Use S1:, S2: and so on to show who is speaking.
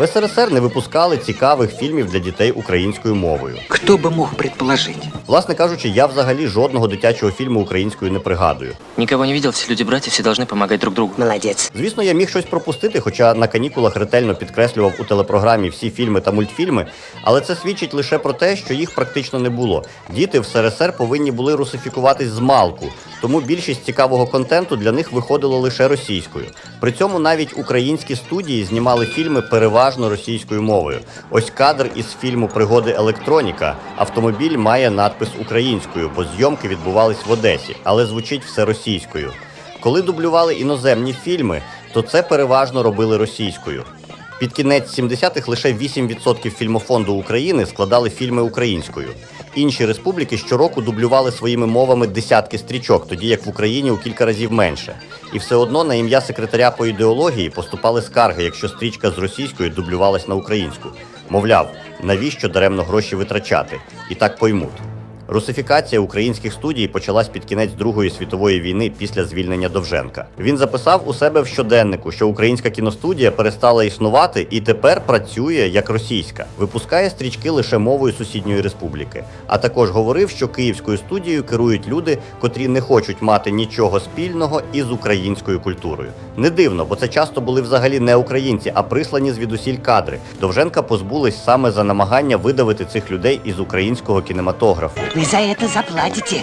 S1: В СРСР не випускали цікавих фільмів для дітей українською мовою.
S2: Хто би мог предположить?
S1: Власне кажучи, я взагалі жодного дитячого фільму українською не пригадую.
S3: Никого не видел, все люди братья, все должны помогать друг другу.
S4: Молодец.
S1: Звісно, я міг щось пропустити, хоча на канікулах ретельно підкреслював у телепрограмі всі фільми та мультфільми, але це свідчить лише про те, що їх практично не було. Діти в СРСР повинні були русифікуватись з малку, тому більшість цікавого контенту для них виходило лише російською. При цьому навіть українські студії знімали фільми переважно російською мовою. Ось кадр із фільму Пригоди електроніка. Автомобіль має надпис українською, бо зйомки відбувались в Одесі, але звучить все російською. Коли дублювали іноземні фільми, то це переважно робили російською. Під кінець 70-х лише 8% фільмофонду України складали фільми українською. Інші республіки щороку дублювали своїми мовами десятки стрічок, тоді як в Україні у кілька разів менше. І все одно на ім'я секретаря по ідеології поступали скарги, якщо стрічка з російської дублювалась на українську. Мовляв, навіщо даремно гроші витрачати? І так поймуть. Русифікація українських студій почалась під кінець Другої світової війни після звільнення Довженка. Він записав у себе в щоденнику, що українська кіностудія перестала існувати і тепер працює як російська, випускає стрічки лише мовою сусідньої республіки. А також говорив, що київською студією керують люди, котрі не хочуть мати нічого спільного із українською культурою. Не дивно, бо це часто були взагалі не українці, а прислані звідусіль кадри. Довженка позбулись саме за намагання видавити цих людей із українського кінематографу.
S4: Вы за это заплатите.